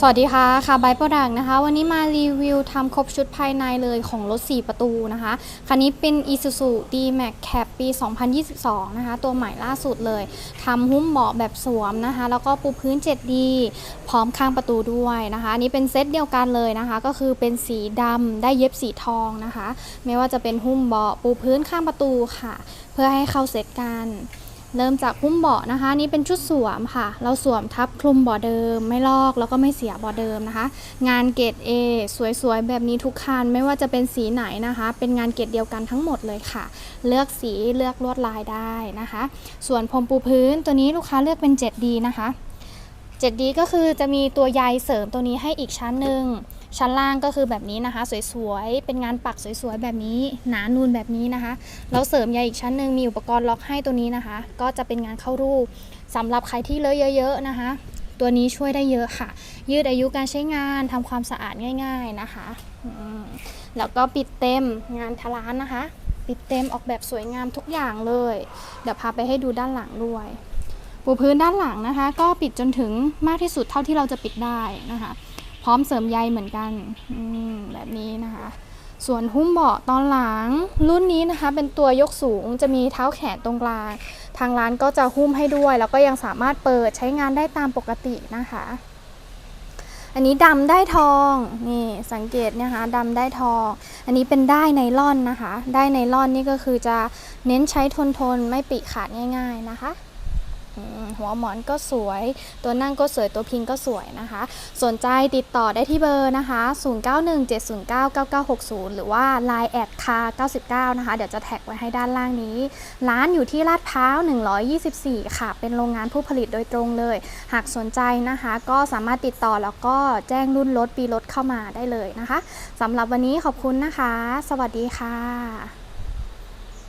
สวัสดีค่ะ ค่ะไบโปรดักนะคะ วันนี้มารีวิวทำครบชุดภายในเลยของรถ 4 ประตูนะคะ คันนี้เป็น Isuzu D-Max Cap ปี 2022 นะคะ ตัวใหม่ล่าสุดเลย ทำหุ้มเบาะแบบสวมนะคะ แล้วก็ปูพื้น 7D พร้อมข้างประตูด้วยนะคะ อันนี้เป็นเซตเดียวกันเลยนะคะ ก็คือเป็นสีดำได้เย็บสีทองนะคะ ไม่ว่าจะเป็นหุ้มเบาะปูพื้นข้างประตูค่ะ เพื่อให้เข้าเซตกัน เริ่มจากหุ้มเบาะนะคะนี่เป็นชุดสวมค่ะ เราสวมทับคลุมเบาะเดิม ไม่ลอกแล้วก็ไม่เสียเบาะเดิมนะคะ งานเกรด A สวยๆ แบบนี้ทุกคันไม่ว่าจะเป็นสีไหนนะคะ เป็นงานเกรดเดียวกันทั้งหมดเลยค่ะ เลือกสีเลือกลวดลายได้นะคะ ส่วนพรมปูพื้นตัวนี้ลูกค้าเลือกเป็น 7D นะคะ 7D ก็คือจะมีตัวใยเสริมตัวนี้ให้อีกชั้นหนึ่ง ชั้นล่างก็คือแบบนี้นะคะ สวยๆ เป็นงานปักสวยๆ แบบนี้หนานูนแบบนี้นะคะ แล้วเสริมใยอีกชั้นหนึ่งมีอุปกรณ์ล็อกให้ตัวนี้นะคะ ก็จะเป็นงานเข้ารูปสำหรับใครที่เลอะเยอะ ๆนะคะ ตัวนี้ช่วยได้เยอะค่ะ ยืดอายุการใช้งานทำความสะอาดง่าย ๆนะคะแล้วก็ปิดเต็มงานทะล้านนะคะ ปิดเต็มออกแบบสวยงามทุกอย่างเลย เดี๋ยวพาไปให้ดูด้านหลังด้วยปูพื้นด้านหลังนะคะ ก็ปิดจนถึงมากที่สุดเท่าที่เราจะปิดได้นะคะ ร้อมเสริมใยเหมือนกันแบบนี้นะคะ ส่วนหุ้มเบาะตอนหลังรุ่นนี้นะคะ เป็นตัวยกสูงจะมีเท้าแขนตรงกลาง ทางร้านก็จะหุ้มให้ด้วย แล้วก็ยังสามารถเปิดใช้งานได้ตามปกตินะคะ อันนี้ดำได้ทองนี่สังเกตนะคะดำได้ทอง อันนี้เป็นได้ไนล่อนนะคะ ได้ไนล่อนนี่ก็คือจะเน้นใช้ทนทนไม่ปิขาดง่าย ๆนะคะ หัวหมอนก็สวย ตัวนั่งก็สวยตัวพิงก็สวยนะคะ สนใจติดต่อได้ที่เบอร์นะคะ 0917099960 หรือว่า Line แอดคา99 นะคะ เดี๋ยวจะแท็กไว้ให้ด้านล่างนี้ ร้านอยู่ที่ลาดพร้าว 124 ค่ะ เป็นโรงงานผู้ผลิตโดยตรงเลย หากสนใจนะคะ ก็สามารถติดต่อแล้วก็แจ้งรุ่นรถปีรถเข้ามาได้เลยนะคะสำหรับวันนี้ขอบคุณนะคะ สวัสดีค่ะ